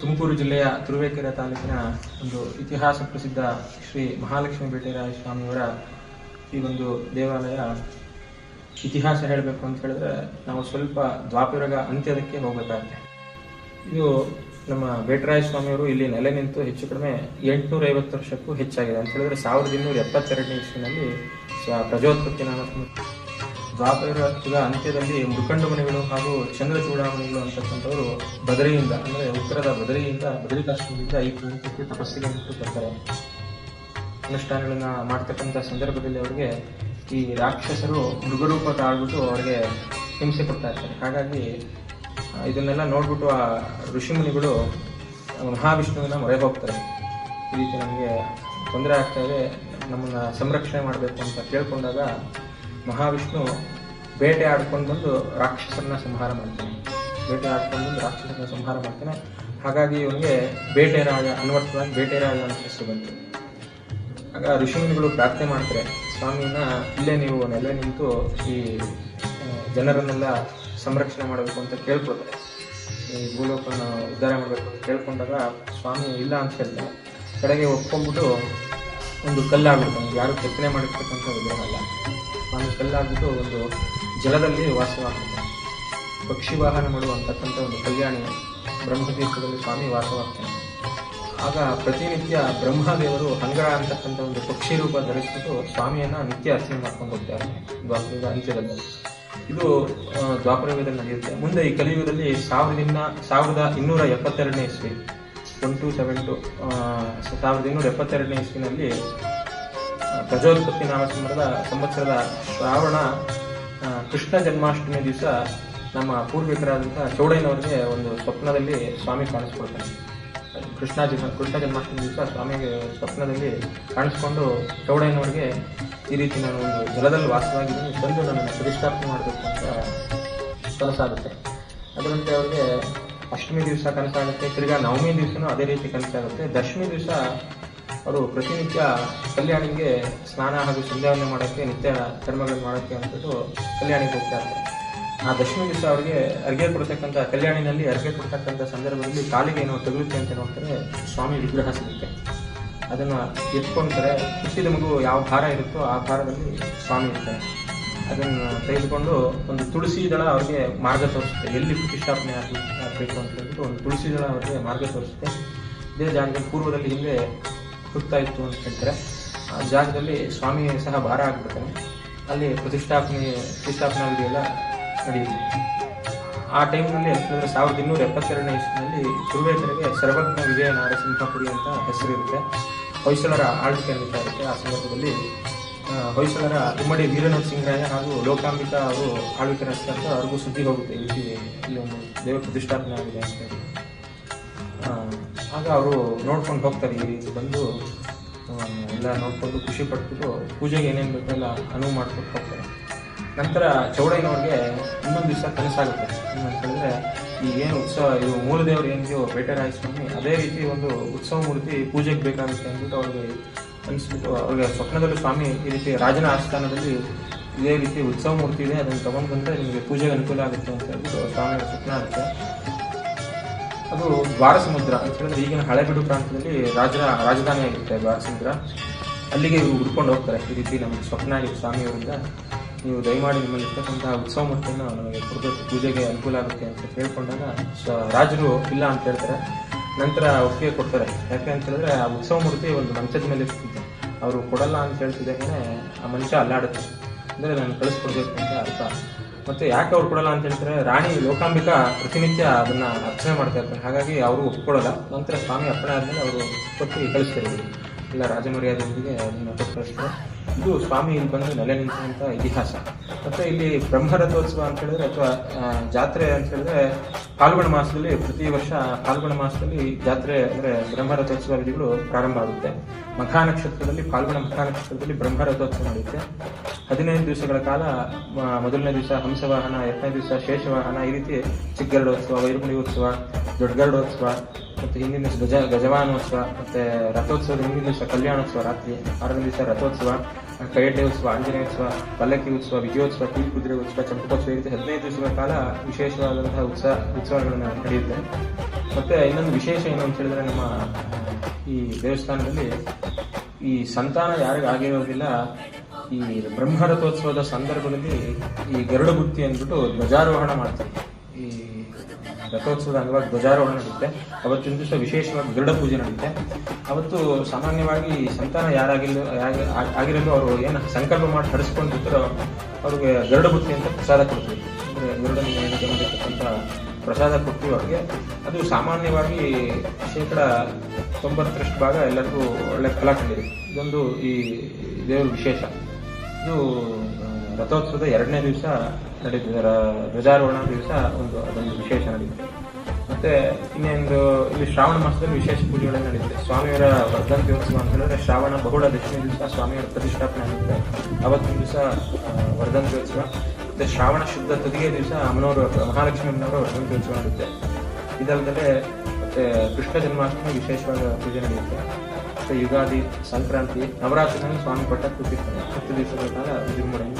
ತುಮಕೂರು ಜಿಲ್ಲೆಯ ತುರುವೇಕೆರೆ ತಾಲೂಕಿನ ಒಂದು ಇತಿಹಾಸ ಪ್ರಸಿದ್ಧ ಶ್ರೀ ಮಹಾಲಕ್ಷ್ಮಿ ಬೇಟೆರಾಯ ಸ್ವಾಮಿಯವರ ಈ ಒಂದು ದೇವಾಲಯ ಇತಿಹಾಸ ಹೇಳಬೇಕು ಅಂತ ಹೇಳಿದ್ರೆ ನಾವು ಸ್ವಲ್ಪ ದ್ವಾಪರಗ ಅಂತ್ಯದಕ್ಕೆ ಹೋಗಬೇಕಾಗುತ್ತೆ. ಇದು ನಮ್ಮ ಬೇಟರಾಯ ಸ್ವಾಮಿಯವರು ಇಲ್ಲಿ ನೆಲೆ ನಿಂತು ಹೆಚ್ಚು ಕಡಿಮೆ ಎಂಟುನೂರ ಐವತ್ತು ವರ್ಷಕ್ಕೂ ಹೆಚ್ಚಾಗಿದೆ ಅಂತ ಹೇಳಿದ್ರೆ ಸಾವಿರದ ಇನ್ನೂರ ಎಪ್ಪತ್ತೆರಡನೇ ಇಸ್ವಿನಲ್ಲಿ ಸ್ವ ಪ್ರಜೋತ್ಪತ್ತಿ ನಾಮ ದ್ವಾಪರ ಯುಗ ಅಂತ್ಯದಲ್ಲಿ ಮೃಖಂಡ ಮನೆಗಳು ಹಾಗೂ ಚಂದ್ರ ಚೂಡಾಮಣಿಗಳು ಅಂತಕ್ಕಂಥವರು ಬದರಿಯಿಂದ, ಅಂದರೆ ಉತ್ತರದ ಬದರಿಯಿಂದ ಬದರಿಕಾಶ್ಮೀರದಿಂದ ಈ ಪ್ರದೇಶಕ್ಕೆ ತಪಸ್ಸಿಗೆ ನಿಂತು ಬರ್ತಾರೆ. ಅನುಷ್ಠಾನಗಳನ್ನ ಮಾಡ್ತಕ್ಕಂಥ ಸಂದರ್ಭದಲ್ಲಿ ಅವರಿಗೆ ಈ ರಾಕ್ಷಸರು ಮೃಗರೂಪ ತಾಳ್ಬಿಟ್ಟು ಅವರಿಗೆ ಹಿಂಸೆ ಕೊಡ್ತಾ ಇರ್ತಾರೆ. ಹಾಗಾಗಿ ಇದನ್ನೆಲ್ಲ ನೋಡ್ಬಿಟ್ಟು ಆ ಋಷಿಮುನಿಗಳು ಮಹಾವಿಷ್ಣುವಿನ ಮೊರೆ ಹೋಗ್ತಾರೆ. ಈ ರೀತಿ ನಮಗೆ ತೊಂದರೆ ಆಗ್ತಾ ಇದೆ, ನಮ್ಮನ್ನ ಸಂರಕ್ಷಣೆ ಮಾಡಬೇಕು ಅಂತ ಕೇಳ್ಕೊಂಡಾಗ ಮಹಾವಿಷ್ಣು ಬೇಟೆ ಆಡ್ಕೊಂಡು ಬಂದು ರಾಕ್ಷಸರನ್ನ ಸಂಹಾರ ಮಾಡ್ತಾನೆ. ಬೇಟೆ ಆಡ್ಕೊಂಡು ಬಂದು ರಾಕ್ಷಸರನ್ನ ಸಂಹಾರ ಮಾಡ್ತಾನೆ. ಹಾಗಾಗಿ ಇವನಿಗೆ ಬೇಟೆರಾಯ ಅನ್ವರ್ಥವಾಗಿ ಬೇಟೆರಾಯ ಅಂತ ಹೆಸರು ಬಂತು. ಆಗ ಋಷಿಮುನಿಗಳು ಪ್ರಾರ್ಥನೆ ಮಾಡ್ತಾರೆ, ಸ್ವಾಮಿನ, ಇಲ್ಲೇ ನೀವು ನೆಲೆ ನಿಂತು ಈ ಜನರನ್ನೆಲ್ಲ ಸಂರಕ್ಷಣೆ ಮಾಡಬೇಕು ಅಂತ ಕೇಳ್ಕೊಳ್ತಾರೆ. ಈ ಭೂಲೋಕನ ಉದ್ಧಾರ ಮಾಡಬೇಕು ಅಂತ ಕೇಳ್ಕೊಂಡಾಗ ಸ್ವಾಮಿ ಇಲ್ಲ ಅಂತ ಹೇಳ್ತಾರೆ. ಕಡೆಗೆ ಒಪ್ಕೊಂಡ್ಬಿಟ್ಟು ಒಂದು ಕಲ್ಲಾಗ್ಬಿಡ್ತಾನೆ ಯಾರು ಕೆತ್ತನೆ ಮಾಡಿರ್ತಕ್ಕಂಥ ವಿಗ್ರಹ ಅಲ್ಲ. ಸ್ವಾಮಿ ಕಲ್ಲಾಗ್ಬಿಟ್ಟು ಒಂದು ಜಲದಲ್ಲಿ ವಾಸವಾಗ್ತಾನೆ ಪಕ್ಷಿ ವಾಹನ ಮಾಡುವಂತಕ್ಕಂಥ ಒಂದು ಕಲ್ಯಾಣಿ ಬ್ರಹ್ಮತೀರ್ಥದಲ್ಲಿ ಸ್ವಾಮಿ ವಾಸವಾಗ್ತಾನೆ. ಆಗ ಪ್ರತಿನಿತ್ಯ ಬ್ರಹ್ಮದೇವರು ಹಂಗರ ಅಂತಕ್ಕಂಥ ಒಂದು ಪಕ್ಷಿ ರೂಪ ಧರಿಸ್ಬಿಟ್ಟು ಸ್ವಾಮಿಯನ್ನ ನಿತ್ಯ ಅರ್ಚನೆ ಮಾಡ್ಕೊಂಡು ಹೋಗ್ತಾರೆ. ದ್ವಾಪರದ ಅಂತ್ಯದಲ್ಲಿ. ಇದು ದ್ವಾಪರ ಯುಗದಲ್ಲಿ ನಡೆಯುತ್ತೆ. ಮುಂದೆ ಈ ಕಲಿಯುಗದಲ್ಲಿ ಸಾವಿರದಿಂದ ಸಾವಿರದ ಇನ್ನೂರ ಎಪ್ಪತ್ತೆರಡನೇ ಇಸ್ವಿ, ಒನ್ ಟು ಸೆವೆನ್ ಟು ಸಾವಿರದ ಇನ್ನೂರ ಎಪ್ಪತ್ತೆರಡನೇ ಇಸ್ವಿನಲ್ಲಿ ಪ್ರಜೋತ್ಪತ್ತಿ ನಾಮ ಸಂಬಂಧದ ಸಂವತ್ಸರದ ಶ್ರಾವಣ ಕೃಷ್ಣ ಜನ್ಮಾಷ್ಟಮಿ ದಿವಸ ನಮ್ಮ ಪೂರ್ವಿಕರಾದಂಥ ಚೌಡಯ್ಯನವರಿಗೆ ಒಂದು ಸ್ವಪ್ನದಲ್ಲಿ ಸ್ವಾಮಿ ಕಾಣಿಸ್ಕೊಳ್ತಾನೆ ಕೃಷ್ಣ ಜನ್ಮ, ಕೃಷ್ಣ ಜನ್ಮಾಷ್ಟಮಿ ದಿವಸ ಸ್ವಾಮಿಗೆ ಸ್ವಪ್ನದಲ್ಲಿ ಕಾಣಿಸ್ಕೊಂಡು ಚೌಡಯ್ಯನವರಿಗೆ ಈ ರೀತಿ ನಾನು ಒಂದು ಜಲದಲ್ಲಿ ವಾಸವಾಗಿದ್ದೀನಿ, ಬಂದು ನನ್ನನ್ನು ಪ್ರತಿಷ್ಠಾಪನೆ ಮಾಡಬೇಕು ಅಂತ ಕನಸಾಗುತ್ತೆ ಅದರಂತೆ ಅವ್ರಿಗೆ ಅಷ್ಟಮಿ ದಿವಸ ಕನಸಾಗುತ್ತೆ, ತಿರ್ಗಾ ನವಮಿ ದಿವಸನೂ ಅದೇ ರೀತಿ ಕನಸಾಗುತ್ತೆ. ದಶಮಿ ದಿವಸ ಅವರು ಪ್ರತಿನಿತ್ಯ ಕಲ್ಯಾಣಿಗೆ ಸ್ನಾನ ಹಾಗೂ ಸಂಧ್ಯಾವನ್ನು ಮಾಡೋಕ್ಕೆ, ನಿತ್ಯ ಕರ್ಮಗಳನ್ನು ಮಾಡೋಕ್ಕೆ ಅಂದ್ಬಿಟ್ಟು ಕಲ್ಯಾಣಿಗೆ ಹೋಗ್ತಾ ಇರ್ತಾರೆ. ಆ ದಶಮಿ ದಿವಸ ಅವರಿಗೆ ಅರ್ಗೆ ಕೊಡ್ತಕ್ಕಂಥ, ಕಲ್ಯಾಣಿನಲ್ಲಿ ಅರ್ಗೆ ಕೊಡ್ತಕ್ಕಂಥ ಸಂದರ್ಭದಲ್ಲಿ ಕಾಲಿಗೆ ಏನೋ ತಗುಲುತ್ತೆ ಅಂತ ನೋಡ್ತಾರೆ ಸ್ವಾಮಿ ವಿಗ್ರಹ ಸಿಗುತ್ತೆ. ಅದನ್ನು ಎತ್ಕೊಂತಾರೆ ಹುಟ್ಟಿದ ಮಗು ಯಾವ ಭಾರ ಇರುತ್ತೋ ಆ ಭಾರದಲ್ಲಿ ಸ್ವಾಮಿ ಇರ್ತಾರೆ. ಅದನ್ನು ತೆಗೆದುಕೊಂಡು ಒಂದು ತುಳಸಿ ದಳ ಅವರಿಗೆ ಮಾರ್ಗ ತೋರಿಸುತ್ತೆ. ಎಲ್ಲಿ ಪ್ರತಿಷ್ಠಾಪನೆ ಆಗಬೇಕು ಅಂತ ಹೇಳ್ಬಿಟ್ಟು ಒಂದು ತುಳಸಿ ದಳ ಅವರಿಗೆ ಮಾರ್ಗ ತೋರಿಸುತ್ತೆ. ಇದೇ ಜಾಗದಲ್ಲಿ ಪೂರ್ವದಲ್ಲಿ ಹಿಂದೆ ಹುಡ್ತಾ ಇತ್ತು ಅಂತ ಹೇಳ್ತಾರೆ. ಆ ಜಾಗದಲ್ಲಿ ಸ್ವಾಮಿ ಸಹ ಭಾರ ಆಗ್ಬಿಡ್ತಾನೆ ಅಲ್ಲಿ ಪ್ರತಿಷ್ಠಾಪನೆ ಪ್ರತಿಷ್ಠಾಪನಾ ಎಲ್ಲ ನಡೆಯುತ್ತೆ. ಆ ಟೈಮ್ನಲ್ಲಿ ಅಂದರೆ ಸಾವಿರದ ಇನ್ನೂರ ಎಪ್ಪತ್ತೆರಡನೇ ಇಸ್ವಿನಲ್ಲಿ ತುರುವೇಕರೆಗೆ ಸರ್ವಜ್ಞ ವಿಜಯ ನಾರಸಿಂಹಪುರಿ ಅಂತ ಹೆಸರಿರುತ್ತೆ ಹೊಯ್ಸಳರ ಆಳ್ವಿಕೆ ಅಂತ ಇರುತ್ತೆ. ಆ ಸಂದರ್ಭದಲ್ಲಿ ಹೊಯ್ಸಳರ ಇಮ್ಮಡಿ ವೀರನಾಥ್ ಸಿಂಗರಾಯ ಹಾಗೂ ಲೋಕಾಂಬಿಕಾ ಅವರು ಆಳ್ವಿಕೆ ನಡೆಸ್ತಾ ಅವ್ರಿಗೂ ಸುದ್ದಿ ಹೋಗುತ್ತೆ ಇಲ್ಲಿ ಒಂದು ದೇವ ಪ್ರತಿಷ್ಠಾಪನೆ ಆಗಿದೆ ಅಂತ ಹೇಳಿ. ಆಗ ಅವರು ನೋಡ್ಕೊಂಡು ಹೋಗ್ತಾರೆ ಈ ರೀತಿ ಬಂದು ಎಲ್ಲ ನೋಡ್ಕೊಂಡು ಖುಷಿ ಪಟ್ಬಿಟ್ಟು ಪೂಜೆಗೆ ಏನೇನು ಬೇಕೆಲ್ಲ ಅನುವು ಮಾಡ್ಕೊಂಡು ಹೋಗ್ತಾರೆ. ನಂತರ ಚೌಡಯ್ಯನವ್ರಿಗೆ ಇನ್ನೊಂದು ದಿವಸ ಕನಸಾಗುತ್ತೆ. ಏನಂತಂದರೆ ಈಗ ಹೇಳಿದ್ರೆ ಈ ಏನು ಉತ್ಸವ, ಇದು ಮೂಲದೇವರು ಏನಿದೆಯೋ ಬೇಟೆರಾಯ ಸ್ವಾಮಿ ಅದೇ ರೀತಿ ಒಂದು ಉತ್ಸವ ಮೂರ್ತಿ ಪೂಜೆಗೆ ಬೇಕಾಗುತ್ತೆ ಅಂದ್ಬಿಟ್ಟು ಅವ್ರಿಗೆ ಅನಿಸ್ಬಿಟ್ಟು ಅವ್ರಿಗೆ ಸ್ವಪ್ನದಲ್ಲಿ ಸ್ವಾಮಿ ಈ ರೀತಿ ರಾಜನ ಆಸ್ಥಾನದಲ್ಲಿ ಇದೇ ರೀತಿ ಉತ್ಸವ ಮೂರ್ತಿ ಇದೆ, ಅದನ್ನು ತೊಗೊಂಡು ಬಂದರೆ ನಿಮಗೆ ಪೂಜೆಗೆ ಅನುಕೂಲ ಆಗುತ್ತೆ ಅಂತ ಹೇಳ್ಬಿಟ್ಟು ಸ್ವಾಮಿ ಸ್ವಪ್ನ ಆಗುತ್ತೆ. ಅದು ದ್ವಾರ ಸಮುದ್ರ ಹೇಳಿದ್ರೆ ಈಗಿನ ಹಳೆಬೀಡು ಪ್ರಾಂತ್ಯದಲ್ಲಿ ರಾಜ ರಾಜಧಾನಿ ಆಗಿರುತ್ತೆ ದ್ವಾರ ಸಮುದ್ರ ಅಲ್ಲಿಗೆ ಹುಡ್ಕೊಂಡು ಹೋಗ್ತಾರೆ. ಈ ರೀತಿ ನಮಗೆ ಸ್ವಪ್ನ ಆಗಿದೆ ಸ್ವಾಮಿಯವರಿಂದ ನೀವು ದಯಮಾಡಿ ನಿಮ್ಮಲ್ಲಿ ಇರ್ತಕ್ಕಂತಹ ಉತ್ಸವ ಮೂರ್ತಿಯನ್ನು ನಮಗೆ ಕೊಡಬೇಕು. ಪೂಜೆಗೆ ಅನುಕೂಲ ಆಗುತ್ತೆ ಅಂತ ಕೇಳ್ಕೊಂಡಾಗ ರಾಜರು ಇಲ್ಲ ಅಂತ ಹೇಳ್ತಾರೆ. ನಂತರ ಒಪ್ಪಿಗೆ ಕೊಡ್ತಾರೆ. ಯಾಕೆ ಅಂತ ಹೇಳಿದ್ರೆ ಆ ಉತ್ಸವ ಮೂರ್ತಿ ಒಂದು ಮಂಚದ ಮೇಲೆ ಇರ್ತಿದ್ದೆ ಅವರು ಕೊಡಲ್ಲ ಅಂತ ಹೇಳ್ತಿದ್ದಾಗನೇ ಆ ಮನುಷ್ಯ ಅಲ್ಲಾಡುತ್ತೆ. ಅಂದರೆ ನಾನು ಕಳಿಸ್ಕೊಡ್ಬೇಕು ಅಂತ ಅರ್ಥ. ಮತ್ತು ಯಾಕೆ ಅವ್ರು ಕೊಡಲ್ಲ ಅಂತ ಹೇಳ್ತಾರೆ ರಾಣಿ ಲೋಕಾಂಬಿಕಾ ಪ್ರತಿನಿತ್ಯ ಅದನ್ನು ಅರ್ಚನೆ ಮಾಡ್ತಾ ಇರ್ತಾರೆ ಹಾಗಾಗಿ ಅವರು ಒಪ್ಕೊಳ್ಳಲ್ಲ. ನಂತರ ಸ್ವಾಮಿ ಅಪ್ಪಣೆ ಆದಮೇಲೆ ಅವರು ಕೊಟ್ಟು ಕಳಿಸ್ತಾರೆ ಇಲ್ಲ ಅದನ್ನು ಅದನ್ನ ಕೊಟ್ಟು ಕಳಿಸ್ತಾರೆ ಇದು ಸ್ವಾಮಿ ಇಲ್ಲಿ ಬಂದು ನೆಲೆ ಇತಿಹಾಸ. ಮತ್ತೆ ಇಲ್ಲಿ ಬ್ರಹ್ಮರಥೋತ್ಸವ ಅಂತ ಹೇಳಿದ್ರೆ ಅಥವಾ ಜಾತ್ರೆ ಅಂತ ಹೇಳಿದ್ರೆ ಫಾಲ್ಗುಣ ಮಾಸದಲ್ಲಿ ಪ್ರತಿ ವರ್ಷ ಫಾಲ್ಗುಣ ಮಾಸದಲ್ಲಿ ಜಾತ್ರೆ ಅಂದ್ರೆ ಬ್ರಹ್ಮರಥೋತ್ಸವ ವಿಧಿಗಳು ಪ್ರಾರಂಭ ಆಗುತ್ತೆ. ಮಖಾ ನಕ್ಷತ್ರದಲ್ಲಿ ಫಾಲ್ಗುಣ ಮಖಾ ನಕ್ಷತ್ರದಲ್ಲಿ ಬ್ರಹ್ಮರಥೋತ್ಸವ ನಡೆಯುತ್ತೆ. ಹದಿನೈದು ದಿವಸಗಳ ಕಾಲ ಮೊದಲನೇ ದಿವಸ ಹಂಸವಾಹನ, ಎರಡನೇ ದಿವಸ ಶೇಷವಾಹನ, ಈ ರೀತಿ ಚಿಕ್ಕಗರುಡೋತ್ಸವ ವೈರಮುಡಿ ಉತ್ಸವ ದೊಡ್ಡಗರುಡೋತ್ಸವ ಮತ್ತು ಹಿಂದಿನ ದಿವಸ ಗಜ, ಗಜವಾನೋತ್ಸವ, ಮತ್ತು ರಥೋತ್ಸವದ ಹಿಂದಿನ ದಿವಸ ಕಲ್ಯಾಣೋತ್ಸವ, ರಾತ್ರಿ ಆರನೇ ದಿವಸ ರಥೋತ್ಸವ ಕೈಯಡ್ಡೆ ಉತ್ಸವ ಆಂಜನೇಯೋತ್ಸವ ಪಲ್ಲಕ್ಕಿ ಉತ್ಸವ, ವಿಜಯೋತ್ಸವ ಕೀಲ್ ಕುದುರೆ ಉತ್ಸವ, ಚಂಪಕೋತ್ಸವ ಈ ಹದಿನೈದು ದಿವಸಗಳ ಕಾಲ ವಿಶೇಷವಾದಂತಹ ಉತ್ಸವ, ಉತ್ಸವಗಳನ್ನು ನಡೆಯುತ್ತೆ. ಮತ್ತು ಇನ್ನೊಂದು ವಿಶೇಷ ಏನು ಅಂತ ಹೇಳಿದ್ರೆ ನಮ್ಮ ಈ ದೇವಸ್ಥಾನದಲ್ಲಿ ಈ ಸಂತಾನ ಯಾರಿಗೂ ಆಗಿರೋದಿಲ್ಲ ಈ ಬ್ರಹ್ಮರಥೋತ್ಸವದ ಸಂದರ್ಭದಲ್ಲಿ ಈ ಗರುಡ ಬುತ್ತಿ ಅಂದ್ಬಿಟ್ಟು ಧ್ವಜಾರೋಹಣ ಮಾಡ್ತಾರೆ. ಈ ರಥೋತ್ಸವದ ಅಂಗವಾಗಿ ಧ್ವಜಾರೋಹಣ ನಡೆಯುತ್ತೆ. ಅವತ್ತಿನ ದಿವಸ ವಿಶೇಷವಾಗಿ ಗರುಡ ಪೂಜೆ ನಡೆಯುತ್ತೆ. ಅವತ್ತು ಸಾಮಾನ್ಯವಾಗಿ ಸಂತಾನ ಯಾರಾಗಿಲ್ಲ ಆಗಿರಲು ಅವರು ಏನು ಸಂಕಲ್ಪ ಮಾಡಿ ಹಡಿಸ್ಕೊಂಡಿರ್ತಾರೋ ಅವ್ರಿಗೆ ಗರುಡ ಬುತ್ತಿ ಅಂತ ಪ್ರಸಾದ ಕೊಡ್ತೀವಿ. ಅಂದರೆ ಗರುಡನಿಗೆ ಪ್ರಸಾದ ಕೊಡ್ತೀವಿ ಅವ್ರಿಗೆ. ಅದು ಸಾಮಾನ್ಯವಾಗಿ ಶೇಕಡ ತೊಂಬತ್ತರಷ್ಟು ಭಾಗ ಎಲ್ಲರಿಗೂ ಒಳ್ಳೆ ಫಲ ಕಂಡಿದೆ ಇದೊಂದು ಈ ದೇವರ ವಿಶೇಷ. ಇದು ರಥೋತ್ಸವದ ಎರಡನೇ ದಿವಸ ನಡೀತದೆ ರ- ಧ್ವಜಾರೋಹಣ ದಿವಸ ಒಂದು ಅದೊಂದು ವಿಶೇಷ ನಡೀತದೆ. ಮತ್ತೆ ಇನ್ನೊಂದು ಇಲ್ಲಿ ಶ್ರಾವಣ ಮಾಸದಲ್ಲಿ ವಿಶೇಷ ಪೂಜೆಗಳನ್ನು ನಡೀತದೆ. ಸ್ವಾಮಿಯವರ ವರ್ಧಂತ್ಯೋತ್ಸವ ಅಂತ ಹೇಳಿದ್ರೆ ಶ್ರಾವಣ ಬಹುಳ ದಶಮಿ ದಿವಸ ಸ್ವಾಮಿಯವರ ಪ್ರತಿಷ್ಠಾಪನೆ ಆಗುತ್ತೆ. ಅವತ್ತಿನ ದಿವಸ ವರ್ಧಂತ್ಯೋತ್ಸವ ಮತ್ತೆ ಶ್ರಾವಣ ಶುದ್ಧ ತದಿಗೆ ದಿವಸ ಅಮ್ಮನವರು ಮಹಾಲಕ್ಷ್ಮಿ ಅಮ್ಮನವರ ವರ್ಧಂತ್ಯೋತ್ಸವ ನಡೆಯುತ್ತೆ ಇದಲ್ಲದೆ ಮತ್ತೆ ಕೃಷ್ಣ ಜನ್ಮಾಷ್ಟಮಿ ವಿಶೇಷವಾದ ಪೂಜೆ ನಡೆಯುತ್ತೆ ಮತ್ತೆ ಯುಗಾದಿ ಸಂಕ್ರಾಂತಿ, ನವರಾತ್ರಿನಲ್ಲಿ ಸ್ವಾಮಿ ಪಟ್ಟ ಕೂತಿರ್ತಾರೆ. ಹತ್ತು ದಿವಸಗಳ ಕಾಲ ವಿಜೃಂಭಣೆಯಿಂದ